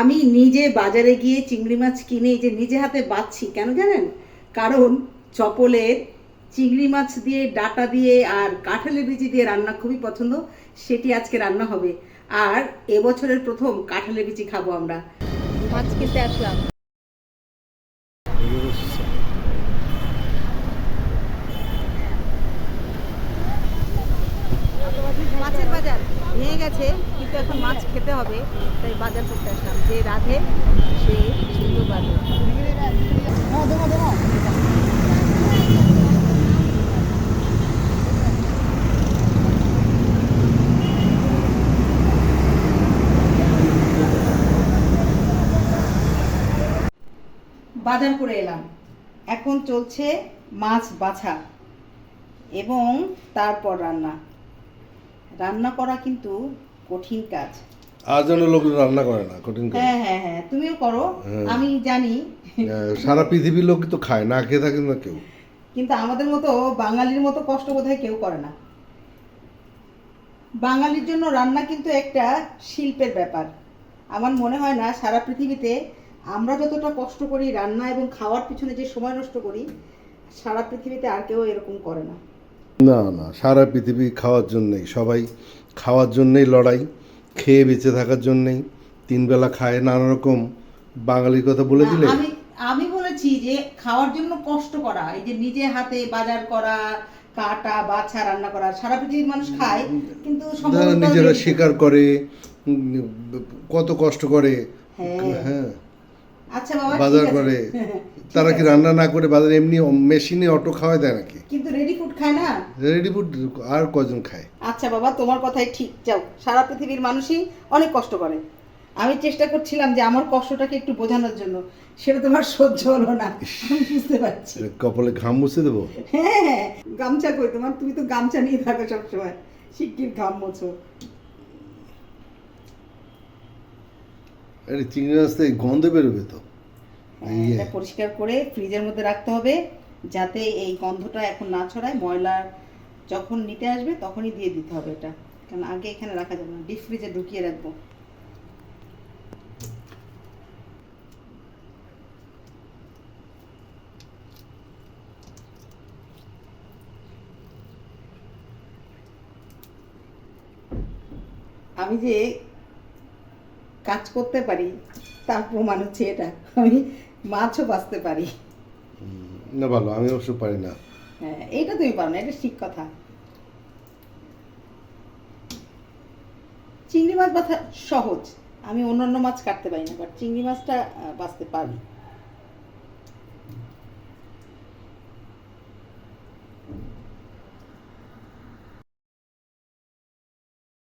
আমি নিজে বাজারে গিয়ে চিংড়ি মাছ কিনে যে নিজে হাতে বাচ্ছি, কেন জানেন? কারণ চপলের চিংড়ি মাছ দিয়ে, ডাটা দিয়ে আর কাঁঠালের বিচি দিয়ে রান্না খুবই পছন্দ, সেটি আজকে রান্না হবে। আর এবছরের প্রথম কাঁঠালের বিচি খাব আমরা। মাছ কিনতে আসলাম। মাছের বাজার। ভেঙে গেছে, কিন্তু এখন মাছ খেতে হবে, তাই বাজার করতে আসলাম। যে রাধে, সে সুন্দর বাজার বাজার করে এলাম। এখন চলছে মাছ বাছা এবং তারপর রান্না। রান্না করা কিন্তু কঠিন কাজ। আর যেন লোক রান্না করে না কঠিন করে হ্যাঁ হ্যাঁ হ্যাঁ তুমিও করো হ্যাঁ। আমি জানি। সারা পৃথিবীর লোক তো খায় না খেয়ে থাকে না কেউ। কিন্তু আমাদের মতো বাঙালির মতো কষ্ট বোধহয় কেউ করে না। বাঙালির জন্য রান্না কিন্তু একটা শিল্পের ব্যাপার। আমার মনে হয় না সারা পৃথিবীতে আমরা যতটা কষ্ট করি রান্না এবং খাওয়ার পিছনে যে সময় নষ্ট করি সারা পৃথিবীতে আর কেউ এরকম করে না। না না সারা পৃথিবী খাওয়ার জন্যেই সবাই খাওয়ার জন্যেই লড়াই খেয়ে বেঁচে থাকার জন্যেই তিন বেলা খায় নানা রকম বাঙালির কথা বলে দিলে। আমি আমি বলেছি যে খাওয়ার জন্য কষ্ট করা এই যে নিজে হাতে বাজার করা কাটা বাছা রান্না করা সারা পৃথিবীর মানুষ খায় কিন্তু নিজেরা শিকার করে কত কষ্ট করে। হ্যাঁ। হ্যাঁ আচ্ছা বাবা বাজার করে। তারা কি রান্না না করে বাজারে এমনি মেশিনে অটো খাওয়াই দেয় নাকি? কিন্তু রেডি ফুড খায় না? রেডি ফুড আর কজন খায়? আচ্ছা বাবা তোমার কথাই ঠিক। যাও সারা পৃথিবীর মানুষই অনেক কষ্ট করে। আমি চেষ্টা করছিলাম যে আমার কষ্টটাকে একটু বোঝানোর জন্য। সেটা তোমার সহ্য হলো না। আমি বুঝতে পারছি। কপালে ঘাম মুছে দেবো? হ্যাঁ হ্যাঁ গামছা কই? তোমার তুমি তো গামছা নিয়ে থাকো সবসময়। শিগগির ঘাম মোছো। আরে চিংড়ি মাছ থেকে গন্ধ বেরোবে তো। হ্যাঁ। এটা পরিষ্কার করে ফ্রিজের মধ্যে রাখতে হবে যাতে এই গন্ধটা এখন না ছড়ায়। ময়লা যখন নিতে আসবে তখনই দিয়ে দিতে হবে এটা। কারণ আগে এখানে রাখা যাবে না ডিপ ফ্রিজে ঢুকিয়ে রাখব। আমি যে কাজ করতে পারি তার প্রমাণ হচ্ছে এটা। আমি মাছও বাঁচতে পারি। না ভালো আমি অবশ্য পারি না। হ্যাঁ এইটা তুমি পারো না এটা ঠিক কথা। চিংড়ি মাছ বাঁধা সহজ আমি অন্যান্য মাছ কাটতে পারি না বাট চিংড়ি মাছটা বাঁচতে পারি।